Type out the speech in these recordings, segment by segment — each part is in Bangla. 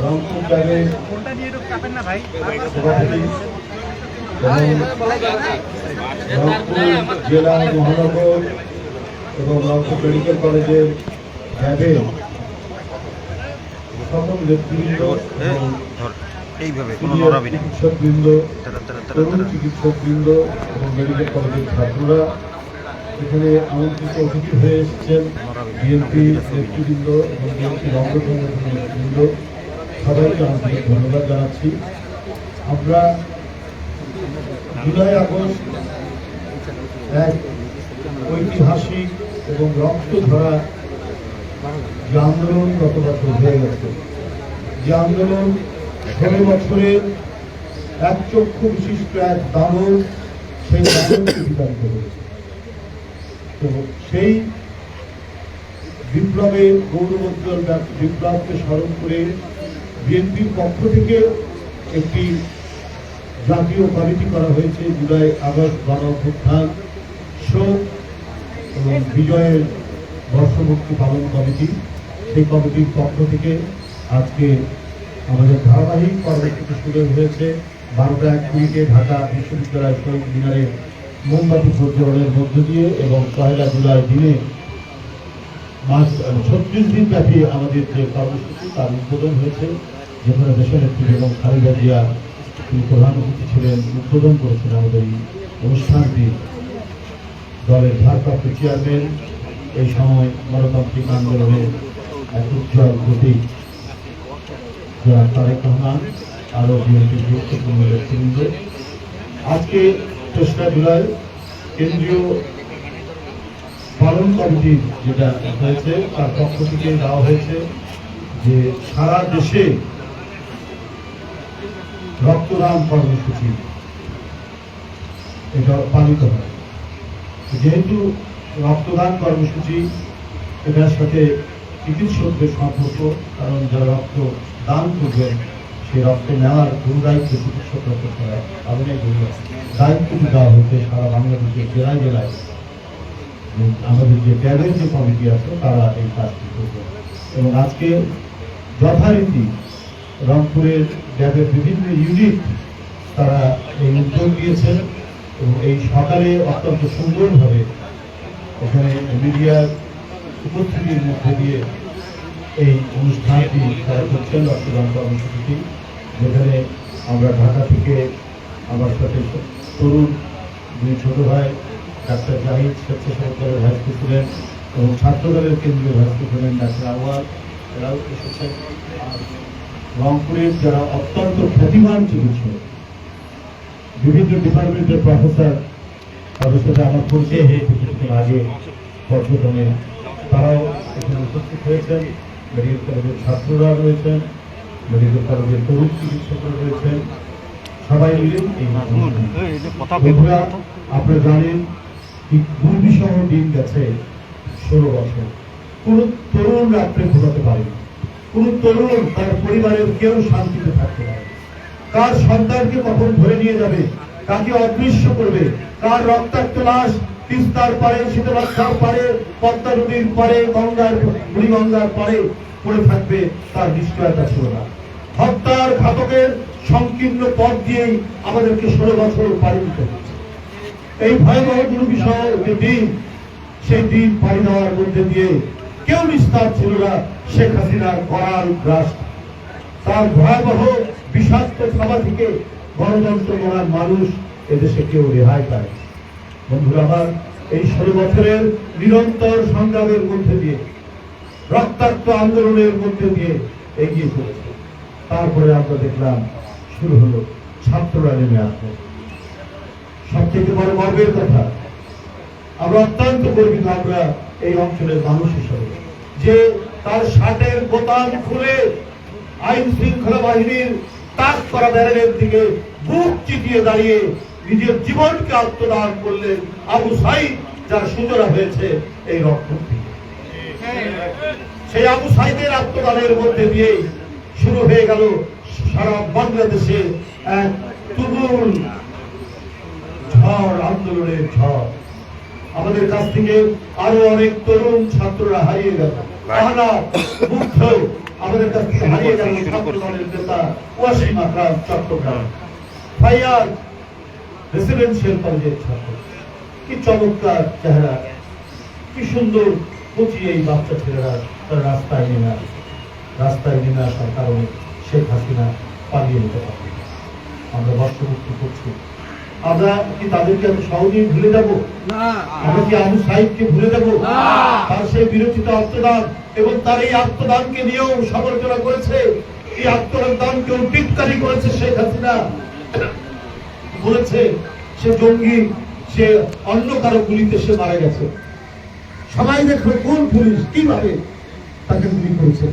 রংপুর জেলা মহানগর এবং রংপুর মেডিকেল কলেজের ল্যাবে সকল এইভাবে কোনো নড়াবি না চিকিৎসকবৃন্দ তারা তারা তারা তরুণ চিকিৎসকবৃন্দ এবং মেডিকেল কলেজের ছাত্ররা এখানে আমন্ত্রিত অতিথি হয়ে এসেছেন। বিএনপি নেতৃবৃন্দ এবং বিএনপি রঙ্গ সংগঠনের নেতৃবৃন্দ সবাইকে আন্তরিক ধন্যবাদ জানাচ্ছি। আমরা জুলাই আগস্ট এক ঐতিহাসিক এবং রক্ত ধরা যে আন্দোলন গত বছর হয়ে গেছে। যে আন্দোলন ষোলো বছরের এক চক্ষু বিশিষ্ট এক দানব সেই তো সেই বিপ্লবের গৌরবোজ্জ্বল বিপ্লবকে স্মরণ করে বিএনপির পক্ষ থেকে একটি জাতীয় কমিটি করা হয়েছে, জুলাই আগস্ট গণ অভ্যুত্থান শোক এবং বিজয়ের বর্ষপূর্তি পালন কমিটি। সেই কমিটির পক্ষ থেকে আজকে আমাদের ধারাবাহিক কর্মসূচি শুরু হয়েছে বারোটা এক মিনিটে ঢাকা বিশ্ববিদ্যালয় শহীদ মিনারে মোমবাতি প্রজ্বলনের মধ্য দিয়ে এবং পয়লা জুলাই দিনে মাস ছত্রিশ দিন ব্যাপী আমাদের যে কর্মসূচি, তার উদ্বোধন হয়েছে, যেখানে দেশনেত্রী এবং খালেদা জিয়া, তিনি প্রধান অতিথি ছিলেন, উদ্বোধন করেছেন আমাদের এই অনুষ্ঠানটি। দলের ভারপ্রাপ্ত চেয়ারম্যান এই সময় গণতান্ত্রিক আন্দোলনের এক উজ্জ্বল প্রতীক। যারা তারেক রহমান, আরও বিএনপির গুরুত্বপূর্ণ নেতৃবৃন্দ। আজকে তেসরা জুলাই, কেন্দ্রীয় পালন কমিটি যেটা হয়েছে, তার পক্ষ থেকে দেওয়া হয়েছে যে সারা দেশে রক্তদান কর্মসূচি এটা পালিত হয়। যেহেতু রক্তদান কর্মসূচি, এটার সাথে চিকিৎসকদের সম্পর্ক, কারণ যারা রক্ত দান করবেন সেই রক্ত নেওয়ার গুরু দায়িত্ব চিকিৎসকরা করতে হয় কারণেই গুরু দেওয়া হয়েছে সারা বাংলাদেশের জেলায় জেলায়। আমাদের যে ক্যাবের যে কমিটি আছে, তারা এই কাজটি করবে। এবং আজকে যথারীতি রংপুরের ক্যাবের বিভিন্ন ইউনিট তারা এই উদ্যোগ দিয়েছেন এবং এই সকালে অত্যন্ত সুন্দরভাবে এখানে মিডিয়ার উপস্থিতির মধ্যে দিয়ে এই অনুষ্ঠানটি তারা করছেন রক্তদান কর্মসূচিটি, যেখানে আমরা ঢাকা থেকে আমার সাথে তরুণ দুই ছোটো ভাই, ডাক্তার জাহিদ স্বেচ্ছাসেবক দলের ভাইস প্রেসিডেন্ট এবং ছাত্র দলের কেন্দ্রীয় ভাইস প্রেসিডেন্ট ডাক্তার আওয়াল এরাও এসেছেন। আর রংপুরের যারা অত্যন্ত খ্যাতিমান চিকিৎসক, বিভিন্ন ডিপার্টমেন্টের প্রফেসর, তাদের সাথে আমার পরিচয় হয়ে কিছুদিন আগে পর্যটনে তারাও এখানে উপস্থিত হয়েছেন। মেডিকেল কলেজের ছাত্ররা রয়েছেন মেডিকেল কলেজের তরুণ চিকিৎসকরা রয়েছেন, সবাই মিলে এই বন্ধুরা, আপনারা জানেন দুর্বিষহ দিন গেছে ষোলো বছর। কোন তরুণ রাত্রে ঘুমাতে পারেনি কোন তরুণ তার পরিবারের কেউ শান্তিতে থাকতে পারে। কার সন্তানকে কখন ধরে নিয়ে যাবে? কাকে অদৃশ্য করবে? কার রক্তাক্ত লাশ তিস্তার পারে শীতলক্ষার পারে, পদ্মা নদীর পারে, গঙ্গার বুড়িগঙ্গার পারে পড়ে থাকবে তার নিশ্চয়তা ছিল না হত্যার ঘাতকের সংকীর্ণ পথ দিয়েই আমাদেরকে ষোলো বছর পাড়ি দিতে এই ভয়াবহ দুর্বিষহ যে দিন, সেই দিন পাড়ি দেওয়ার মধ্যে দিয়ে কেউ নিস্তার ছিল না শেখ হাসিনার করার গ্রাস তার ভয়াবহ বিষাক্ত থাবা থেকে গণতন্ত্র করার মানুষ এদেশে কেউ রেহাই পায় বন্ধুরা, আমার এই ষোলো বছরের নিরন্তর সংগ্রামের মধ্যে দিয়ে, রক্তাক্ত আন্দোলনের মধ্যে দিয়ে এগিয়ে চলেছে। তারপরে আমরা দেখলাম, শুরু হলো ছাত্ররা নেমে আসলো। সবথেকে বড় গর্বের কথা, আমরা অত্যন্ত গর্বিত আমরা এই অঞ্চলের মানুষ হিসেবে, যে তার শার্টের বোতাম খুলে আইন শৃঙ্খলা বাহিনীর তাক করা ব্যারেনের দিকে বুক চিতিয়ে দাঁড়িয়ে নিজের জীবনকে আত্মদান করলেন আবু সাইদ, যার সূচনা হয়েছে এই রক্ত সেই আবু সাইদের আত্মদানের মধ্যে দিয়ে শুরু হয়ে গেল সারা বাংলাদেশে এক তুমুল ঝড়, আন্দোলনের ঝড়। আমাদের কাছ থেকে আরও অনেক তরুণ ছাত্ররা হারিয়ে গেল। আমাদের কাছ থেকে হারিয়ে গেল ছাত্র নেতা ওয়াসিম আকরাম চট্টগ্রাম। ফাইয়াজ রেসিডেন্সিয়াল কলেজের ছাত্র। কি চমৎকার চেহারা। কি সুন্দর কচি এই বাচ্চা ছেলেরা তারা রাস্তায় নেমে আসে। রাস্তায় নেমে আসার কারণে শেখ হাসিনা পালিয়ে যেতে পারে আমরা বর্ষমুক্তি করছি। আমরা কি তাদেরকে এত সহজেই ভুলে যাব? আমরা কি আবু সাহিদকে ভুলে যাব? তার সেই বিরোচিত আত্মদান এবং তার এই আত্মদানকে নিয়েও সমালোচনা করেছে। এই আত্মদানকেও টিটকারি করেছে শেখ হাসিনা। বলেছে সে জঙ্গি, সে অন্য কারও গুলিতে সে মারা গেছে। সবাই দেখবে কোন পুলিশ, কীভাবে তাকে গুলি করেছে।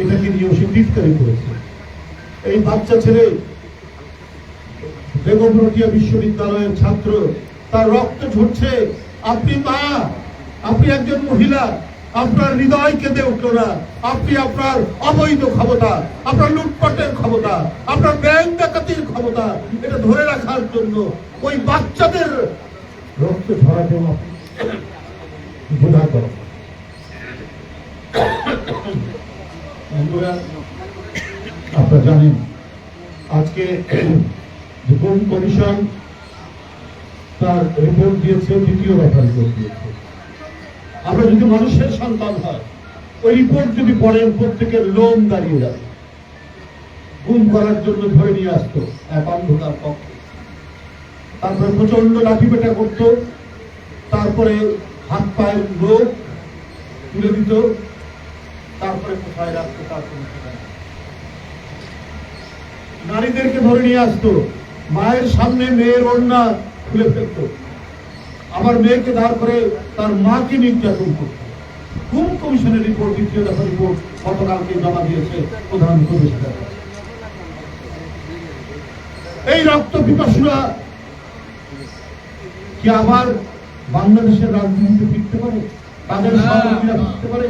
এটাকে নিয়েও সে টিটকারি করেছে। এই বাচ্চা ছেলে বেগম রোটিয়া বিশ্ববিদ্যালয়ের ছাত্র, তার রক্ত ঝরছে। আপনি মা, আপনি একজন মহিলা আপনার হৃদয় কেঁদে উঠল না। আপনি আপনার অবৈধ ক্ষমতা, আপনার লুটপাটের ক্ষমতা, আপনার ব্যাংক ডাকাতির ক্ষমতা, এটা ধরে রাখার জন্য ওই বাচ্চাদের রক্ত ঝরাতেও আপনি বন্ধুরা, আপনারা জানেন, আজকে যে কমিশন তার রিপোর্ট দিয়েছে, দ্বিতীয় রিপোর্ট দিয়েছে। আমরা যদি মানুষের সন্তান হয়, ওই রিপোর্ট যদি পড়েন প্রত্যেকের লোম দাঁড়িয়ে যাবে গুম করার জন্য ধরে নিয়ে আসতো, এক অন্ধকার পক্ষ তারপরে প্রচণ্ড লাঠি পেটা করতো, তারপরে হাত পায়ের লোক তুলে দিত, তারপরে কোথায় রাখতো, তার কোনো ঠিকানা নেই। নারীদেরকে ধরে নিয়ে আসতো, মায়ের সামনে মেয়ের ওড়না খুলে ফেলত। আমার মেয়েকে দাঁড় করে তার মাকে নির্যাতন করত কোন কমিশনের রিপোর্ট, দ্বিতীয় দফা রিপোর্ট গতকালকে জমা দিয়েছে প্রধান উপদেষ্টা। এই রক্ত পিপাসুরা কি আবার বাংলাদেশের রাজনীতিতে ফিরতে পারে? তাদের সহযোগীরা ফিরতে পারে?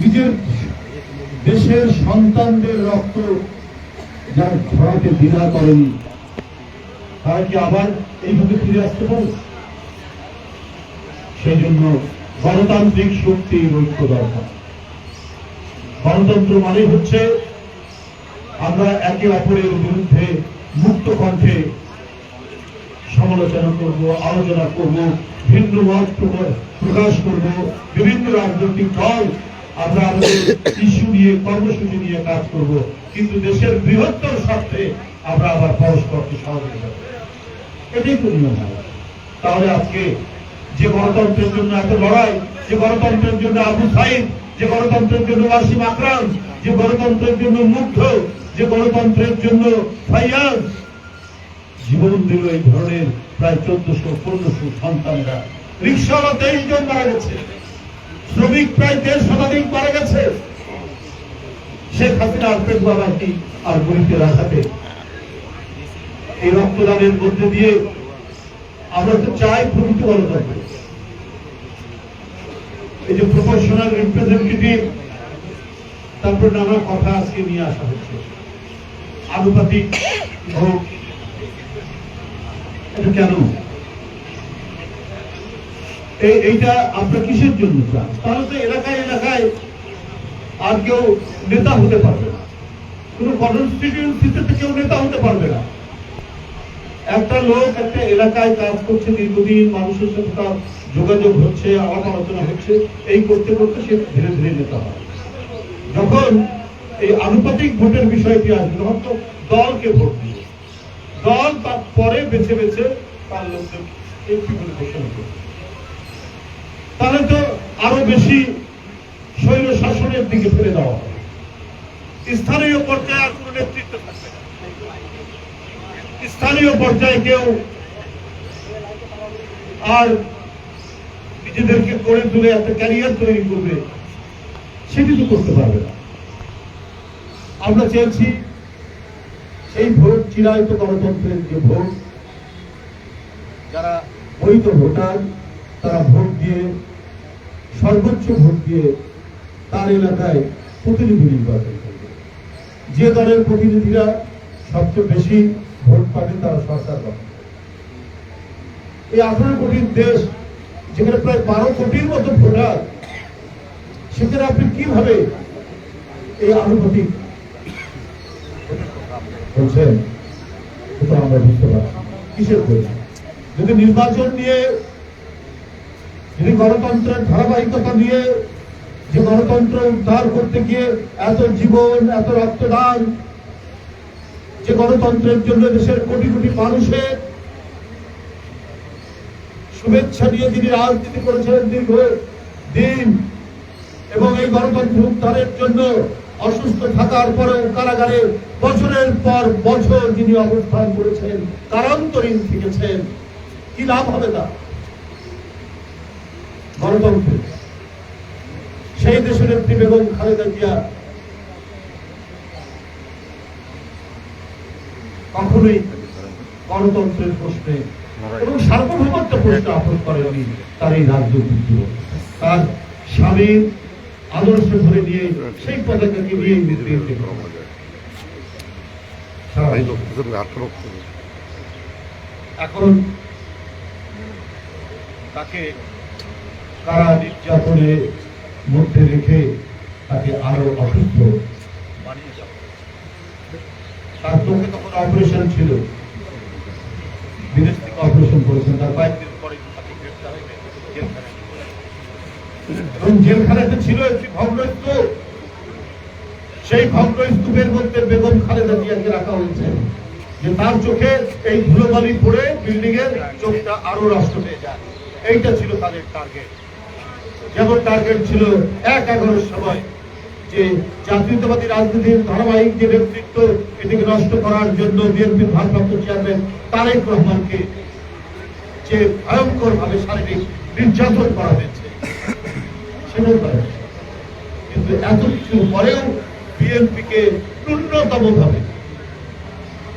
নিজের দেশের সন্তানদের রক্ত যার ছড়াতে দ্বিধা করেনি, তারা কি আবার এইভাবে ফিরে আসতে পারে? সেই জন্য গণতান্ত্রিক শক্তির ঐক্য দরকার। গণতন্ত্র মানে হচ্ছে আমরা একে অপরের বিরুদ্ধে মুক্ত কণ্ঠে সমালোচনা করব, আলোচনা করব, ভিন্ন মত প্রকাশ- করব, বিভিন্ন রাজনৈতিক দল, আমরা আমাদের ইস্যু নিয়ে, কর্মসূচি নিয়ে কাজ করব। কিন্তু দেশের বৃহত্তর স্বার্থে আমরা আবার পরস্পরকে সহযোগিতা করব। এটাই নিয়ম। হয়। তাহলে আজকে যে গণতন্ত্রের জন্য এত লড়াই, যে গণতন্ত্রের জন্য আবু সাইদ, যে গণতন্ত্রের জন্য ওয়াসিম আকরাম, যে গণতন্ত্রের জন্য মুগ্ধ, যে গণতন্ত্রের জন্য ফাইয়াজ, জীবন দিল এই ধরনের প্রায় চোদ্দশো, পনেরোশো সন্তানরা। রিক্সাওয়ালা তেইশ জন মারা গেছে। শ্রমিক প্রায় দেড় শতাধিক মারা গেছে। শেখ হাসিনা আলফ্রেড বাবাটি আর গরিবের আঘাতে এই রক্তদানের মধ্যে দিয়ে আমরা তো চাই প্রকৃত গণতন্ত্র এই যে প্রফেশনাল রিপ্রেজেন্টেটিভ, তারপর নানা কথা আজকে নিয়ে আসা হচ্ছে। আনুপাতিক ভোট এটা কেন? এইটা আপনার কিসের জন্য চান তাহলে তো এলাকায় এলাকায় আর কেউ নেতা হতে পারবে না। কোনো কনস্টিটিউন্সিতে তো কেউ নেতা হতে পারবে না। একটা লোক একটা এলাকায় কাজ করছে, দীর্ঘদিন মানুষের সাথে তার যোগাযোগ হচ্ছে, আলাপ আলোচনা হচ্ছে, এই করতে করতে সে ধীরে ধীরে নেতা হয়। যখন এই আনুপাতিক ভোটের বিষয়টি আসবে, তখন তো দলকে ভোট দিবে দল তার পরে বেছে বেছে তার লোকদের এমপি বলে ঘোষণা করবে। তাহলে তো আরও বেশি স্বৈর শাসনের দিকে ফেলে দেওয়া হবে। স্থানীয় পর্যায়ে আর কোনো নেতৃত্ব থাকবে স্থানীয় পর্যায়ে কেউ আর নিজেদেরকে করে তুলে একটা ক্যারিয়ার তৈরি করবে, সেটি তো করতে পারবে না। আমরা চেয়েছি এই ভোট, চিরায়ত গণতন্ত্রের যে ভোট, যারা বৈধ ভোটার, তারা ভোট দিয়ে, সর্বোচ্চ ভোট দিয়ে তার এলাকায় প্রতিনিধি নির্বাচন করবে। যে দলের প্রতিনিধিরা সবচেয়ে বেশি ভোট পাবে তারা সরকার গঠন এই আঠারো কোটির দেশ, যেখানে প্রায় বারো কোটির মতো ভোটার, সেখানে আপনি কীভাবে এই আনুপাতিক বলছেন এটা আমরা বুঝতে পারছি যদি নির্বাচন নিয়ে, যদি গণতন্ত্রের ধারাবাহিকতা নিয়ে, যে গণতন্ত্র উদ্ধার করতে গিয়ে এত জীবন, এত রক্তদান যে গণতন্ত্রের জন্য দেশের কোটি কোটি মানুষের শুভেচ্ছা নিয়ে যিনি রাজনীতি করেছিলেন দীর্ঘ দিন। এবং এই গণতন্ত্র উদ্ধারের জন্য অসুস্থ থাকার পরেও কারাগারে বছরের পর বছর যিনি অবস্থান করেছেন, কারান্তরীণ থেকেছেন। কি লাভ হবে তা? গণতন্ত্র। সেই দেশের নেত্রী বেগম খালেদা জিয়া কখনোই গণতন্ত্রের প্রশ্নে এবং সার্বভৌমত্ব প্রশ্নে আপোষ করেননি তার এই জীবন তার স্বামীর আদর্শ ধরে নিয়ে সেই পতাকাকে নিয়ে বিদ্রোহী এখন তাকে কারা নির্যাতনের মধ্যে রেখে তাকে আরও অসুস্থ তার চোখে তখন অপারেশন ছিল। বিদেশ থেকে অপারেশন করেছেন। তার কয়েকদিন সেই ভগ্নস্তূপের মধ্যে বেগম খালেদা রাখা হয়েছে। যে তার চোখে এই ধুলোবালি পড়ে বিল্ডিং এর চোখটা আরও নষ্ট হয়ে যায়। এইটা ছিল তাদের টার্গেট যেমন টার্গেট ছিল এক এগারোর সময় যে জাতীয়তাবাদী রাজনীতির ধারাবাহিক যে নেতৃত্ব এটিকে নষ্ট করার জন্য বিএনপির ভারপ্রাপ্ত চেয়ারম্যান তারেক রহমানকে যে ভয়ঙ্কর ভাবে শারীরিক নির্যাতন করা হয়েছে সেটাও কিন্তু এত কিছুর পরেও বিএনপিকে ন্যূনতম ভাবে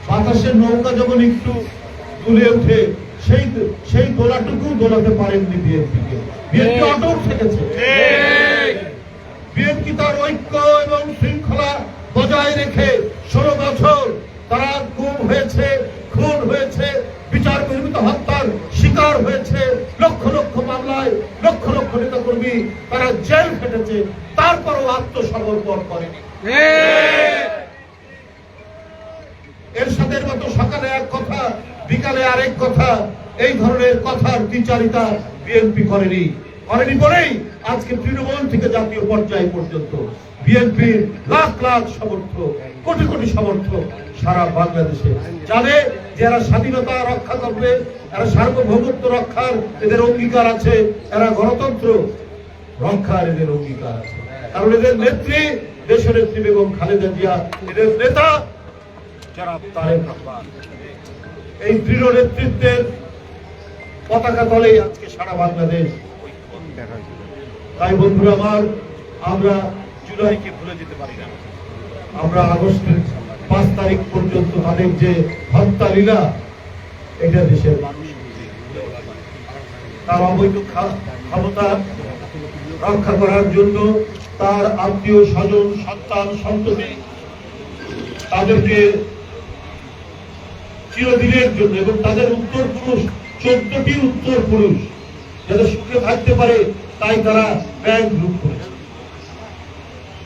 বাতাসের নৌকা যখন একটু দুলে উঠে সেই সেই দোলাটুকু দোলাতে পারেননি বিএনপিকে। বিএনপি অটক থেকেছে। বিএনপি তার ঐক্য এবং শৃঙ্খলা বজায় রেখে ষোলো বছর তারা গুম হয়েছে, খুন হয়েছে, বিচার কর্মীত হত্যার শিকার হয়েছে, লক্ষ লক্ষ মামলায় লক্ষ লক্ষ নেতা কর্মী তারা জেল খেটেছে, তারপরও আত্মসমর্পণ করেনি। এরশাদের মতো সকালে এক কথা, বিকালে আরেক কথা, এই ধরনের কথার বিচারিতা বিএনপি করেনি। করেনি বলেই আজকে তৃণমূল থেকে জাতীয় পর্যায় পর্যন্ত বিএনপির লাখ লাখ সমর্থক, কোটি কোটি সমর্থক সারা বাংলাদেশে। জানে যে এরা স্বাধীনতা রক্ষা করবে, এরা সার্বভৌমত্ব রক্ষার এদের অঙ্গীকার আছে, এরা গণতন্ত্র রক্ষার এদের অঙ্গীকার আছে। কারণ এদের নেত্রী দেশের নেত্রী বেগম খালেদা জিয়া, এদের নেতা যারা এই দৃঢ় নেতৃত্বের পতাকা তলে আজকে সারা বাংলাদেশ তাই বন্ধুরা আমার, আমরা জুলাইকে ভুলে যেতে পারি না। আমরা আগস্টের পাঁচ তারিখ পর্যন্ত তাদের যে হত্যা লীলা, এটা দেশের মানুষ তার অবৈধ ক্ষমতা রক্ষা করার জন্য তার আত্মীয় স্বজন, সন্তান, সন্ততি তাদেরকে চিরদিনের জন্য এবং তাদের উত্তর পুরুষ চোদ্দটি উত্তর পুরুষ যাতে সুখে থাকতে পারে তাই তারা ব্যাংক লুট করেছে।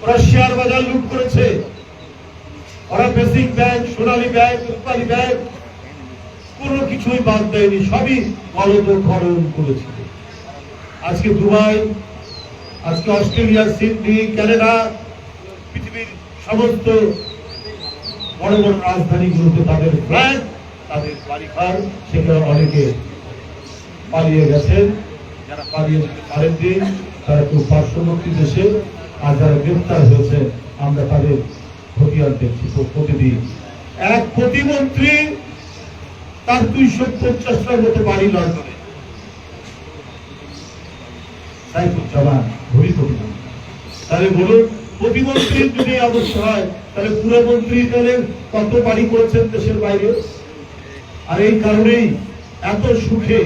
ওরা শেয়ার বাজার লুট করেছে। ওরা basic bank Sonali bank Rupali bank কোনো কিছুই বাদ দেয়নি, সবই গলদকরণ করেছিল আজকে দুবাই, আজকে অস্ট্রেলিয়া, সিডনি, কানাডা, পৃথিবীর সমস্ত বড় বড় রাজধানীগুলোতে তাদের ফ্ল্যাট তাদের বাড়িঘর, সেখানে অনেকে পালিয়ে গেছেন। যারা পালিয়ে যেতে পারেননি তারা কেউ পার্শ্ববর্তী দেশে আর যারা গ্রেপ্তার হয়েছে, আমরা তাদের খতিয়ান দেখছি প্র- প্রতিদিন। এক প্রতিমন্ত্রী তার দুইশো পঞ্চাশটার মতো বাড়ি লন্ডনে সাইফুজ্জামান ঘড়ি প্রতিমন্ত্রী তাহলে বলুন প্রতিমন্ত্রীর যদি অবস্থা হয়, তাহলে পুরমন্ত্রী তাহলে কত বাড়ি করেছেন দেশের বাইরে? আর এই কারণেই এত সুখে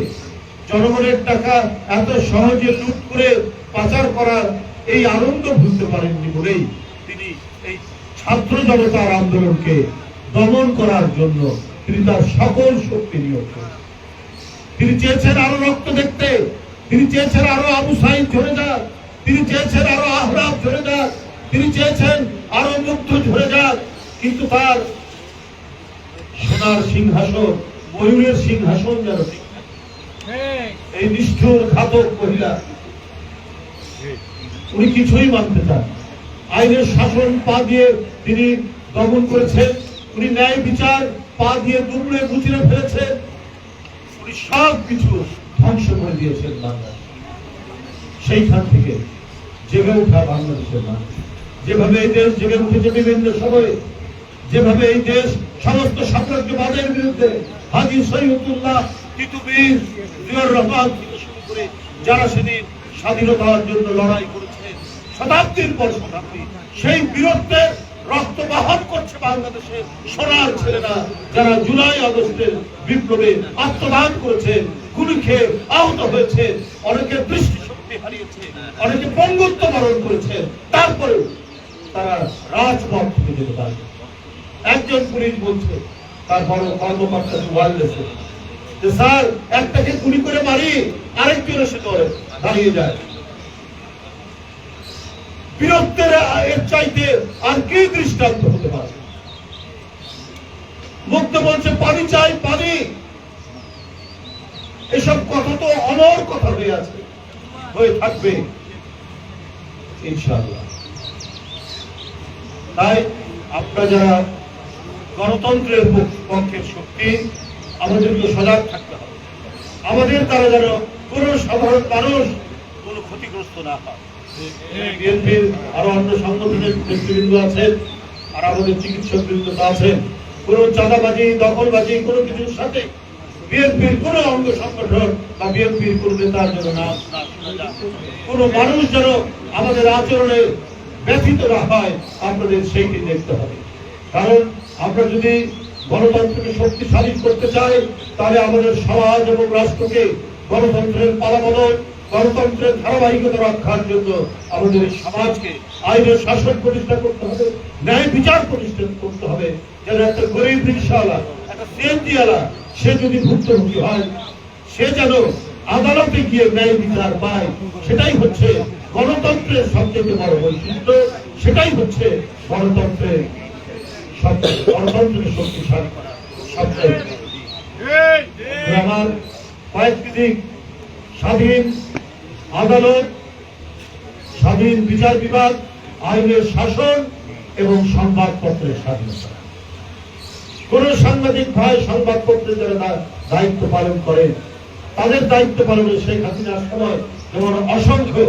জনগণের টাকা এত সহজে লুট করে পাচার করার এই আনন্দ বুঝতে পারেননি বলেই তিনি এই ছাত্র জনতার আন্দোলনকে দমন করার জন্য তিনি তার সকল শক্তি নিয়োগ করেছেন তিনি চেয়েছেন আরও রক্ত দেখতে, তিনি চেয়েছেন আরও আবু সাইদ ঝরে যাক, তিনি চেয়েছেন আরও আহরাব ঝরে যাক, তিনি চেয়েছেন আরও মুগ্ধ ঝরে যাক, কিন্তু তার সোনার সিংহাসন, ময়ূরের সিংহাসন যেন। এই নিষ্ঠুর ঘাতক মহিলা। উনি কিছুই মানতে চান আইনের শাসন পা দিয়ে তিনি দমন করেছেন। উনি ন্যায় বিচার পা দিয়ে দুমড়ে মুচড়ে ফেলেছেন। উনি সব কিছু ধ্বংস করে দিয়েছেন বাংলা সেইখান থেকে জেগে ওঠা বাংলাদেশের মানুষ। যেভাবে এই দেশ জেগে উঠেছে বিভিন্ন সময়ে, যেভাবে এই দেশ সমস্ত সাম্রাজ্যবাদের বিরুদ্ধে হাজি সৈয়দুল্লাহ তিতুবীর জিয়র রহমান থেকে শুরু করে যারা সেদিন স্বাধীনতার জন্য লড়াই করেছে, শতাব্দীর পর শতাব্দী, সেই বীরত্বের রক্ত বাহন করছে বাংলাদেশের সোনার ছেলেরা, যারা জুলাই আগস্টের বিপ্লবে আত্মদান করেছে, গুলি খেয়ে আহত হয়েছে, অনেকে দৃষ্টিশক্তি হারিয়েছে, অনেকে পঙ্গুত্ব বরণ করেছে, তারপরেও তারা রাজপথ থেকে যেতে পারবে একজন পুলিশ বলছে তার বড় কর্মকর্তা ওয়ারলেসে স্যার একটাকে গুলি করে মারি আরেকজন এসে করে দাঁড়িয়ে যায়। বীরত্বের এর চাইতে আর কি দৃষ্টান্ত হতে পারে? মুক্ত বলছে, পানি চাই, পানি। এসব কথা তো অনর কথা হয়ে আছে, হয়ে থাকবে, ইনশাআল্লাহ। তাই আপনারা যারা গণতন্ত্রের পক্ষ- পক্ষের শক্তি আমাদেরকে সজাগ থাকতে হবে। আমাদের তারা যেন কোন সাধারণ মানুষ কোন ক্ষতিগ্রস্ত না হয়। বিএনপির আরও অন্য সংগঠনের নেতৃবৃন্দ আছেন, আর আমাদের চিকিৎসক বৃন্দ আছেন, কোন চাঁদাবাজি, দখলবাজি, কোনো কিছুর সাথে বিএনপির কোন অঙ্গ সংগঠন বা বিএনপির কোন নেতার যেন না কোন মানুষ যেন আমাদের আচরণে ব্যথিত না হয়, আপনাদের সেইটি দেখতে হবে। কারণ আমরা যদি গণতন্ত্রকে শক্তিশালী করতে চাই তাহলে আমাদের সমাজ এবং রাষ্ট্রকে গণতন্ত্রের পালাবদল, গণতন্ত্রের ধারাবাহিকতা রক্ষার জন্য আমাদের সমাজকে আইনের শাসন প্রতিষ্ঠা করতে হবে, ন্যায় বিচার প্রতিষ্ঠা করতে হবে। যেন একটা গরিব রিক্সাওয়ালা, একটা সে যদি ভুক্তভোগী হয়, সে যেন আদালতে গিয়ে ন্যায় বিচার পায়, সেটাই হচ্ছে গণতন্ত্রের সবচেয়ে বড় বৈশিষ্ট্য, সেটাই হচ্ছে গণতন্ত্রের করা স্বাধীন আদালত, স্বাধীন বিচার বিভাগ, আইনের শাসন এবং সংবাদপত্রের স্বাধীনতা। কোন সাংবাদিক ভাই সংবাদপত্রে যারা দায়িত্ব পালন করেন, তাদের দায়িত্ব পালনে শেখ হাসিনার সময় যেমন অসংখ্য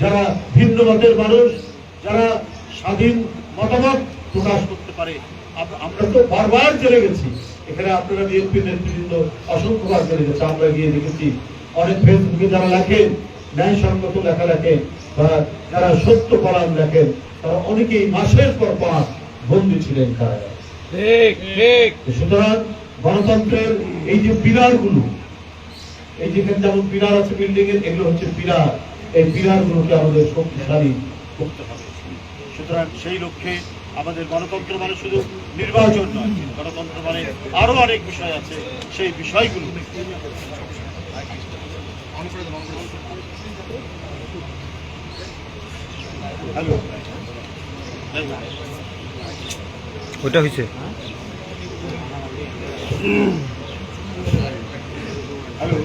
যারা ভিন্ন মতের মানুষ, যারা স্বাধীন মতামত প্রকাশ করতে পারে আমরা তো বারবার জেনে গেছি। এখানে আপনারা বিএনপি নেতৃবৃন্দ অসংখ্যবার জেনে গেছে। আমরা গিয়ে দেখেছি অনেক ফেসবুকে যারা লেখেন ন্যায়সঙ্গত লেখা লেখেন বা যারা সত্য কলাম লেখেন তারা অনেকেই মাসের পর মাস বন্দী ছিলেন কারাগারে সুতরাং গণতন্ত্রের এই যে পিলারগুলো এই যেখানে যেমন পিলার আছে বিল্ডিং এর এগুলো হচ্ছে পিলার। এই পিলার গুলোকে আমাদের শক্তিশালী করতে হবে। সুতরাং সেই লক্ষ্যে আমাদের গণতন্ত্র মানে শুধু নির্বাচন নয় গণতন্ত্র মানে আরও অনেক বিষয় আছে সেই বিষয়গুলো। হ্যালো। ওইটা হয়েছে হ্যালো।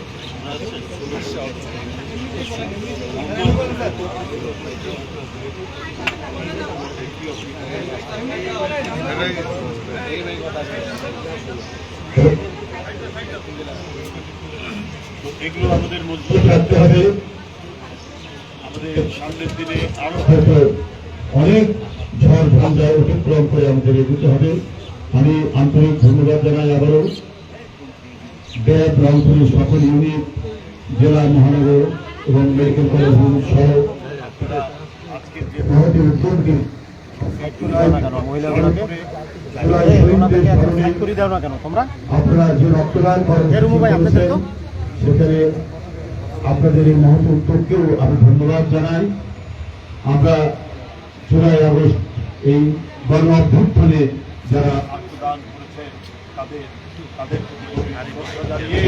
এগুলো আমাদের মজবুত রাখতে হবে। আমাদের সামনের দিনে আরও অনেক ঝড় ঝঞ্ঝা অতিক্রম করে আমাদের এগোতে হবে। আমি আন্তরিক ধন্যবাদ জানাই আবারও। ব্যাগ রংপুরের সকল ইউনিট, জেলা মহানগর এবং মেডিকেল কলেজ সহ মহতি আপনারা যে রক্তদান তো? সেখানে আপনাদের এই মহৎ উদ্যোগকেও আমি ধন্যবাদ জানাই আমরা জুলাই আগস্ট এই গণ অভ্যুত্থানে যারা তাদের তাদের প্রতি জানিয়ে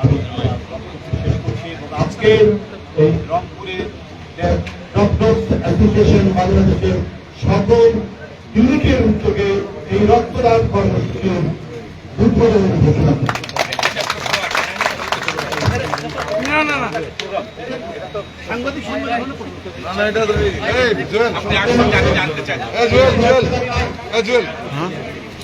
আমি শেষ করছি এবং আজকের এই রংপুরে ডক্টর অ্যাসোসিয়েশন বাংলাদেশের সকল ইউনিটের উদ্যোগে এই রক্তদান কর্মসূচির উদ্বোধন ঘোষণা এই চেয়ারটা সরা এই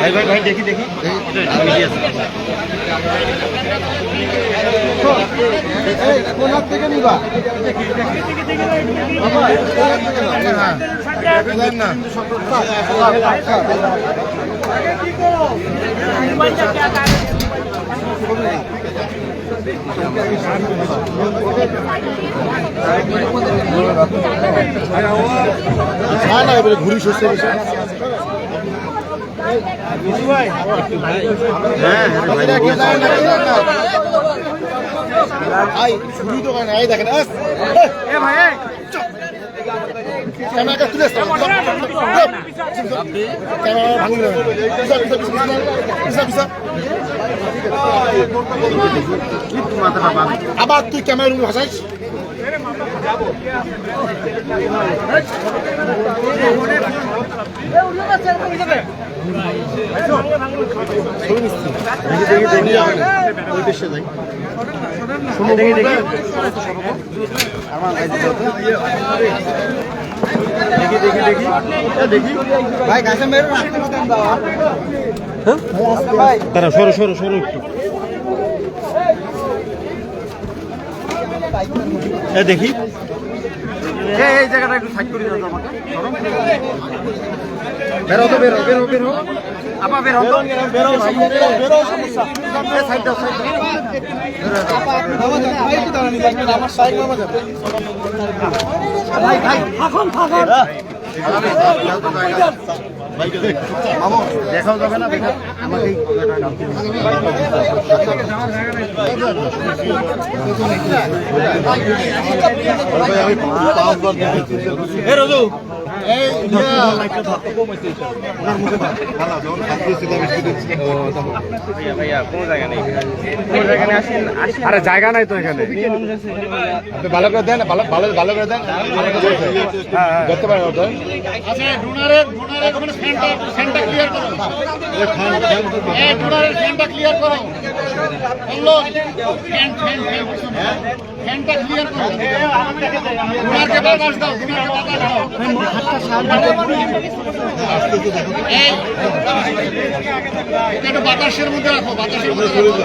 ভাই ভাই ভাই দেখি দেখি। হ্যাঁ না ঘুরি সুস্থ ভাই শুরু তো কেন এই দেখেন ক্যামেরাটা তুলে ক্যামেরা ভাঙি না পিছা পিছা পিছা পিছা আবার তুই ক্যামেরা ভাসাইস দেখি দেখি দেখি দেখি দেখি দেখি ভাই গাছে মেরো তারা সরো সরো সরো একটু। দেখি এই জায়গাটা একটু সাইড করে দাও আমাকে বেরো তো বেরো বেরো বেরো আপা বেরো তো বেরো বেরো সমস্যা সাইড দাও সাইড আমার সাইড মামা যাবে ভাই ভাই ফাখন ফাখন দেখাও যাবে না আমাকে আরে জায়গা নাই তো এখানে। ভালো করে দেন ভালো ভালো ভালো করে দেন দেখতে পারেন আচ্ছা ফ্যানটা ক্লিয়ার করো। বাতাসের মধ্যে রাখো বাতাসের মধ্যে রাখো।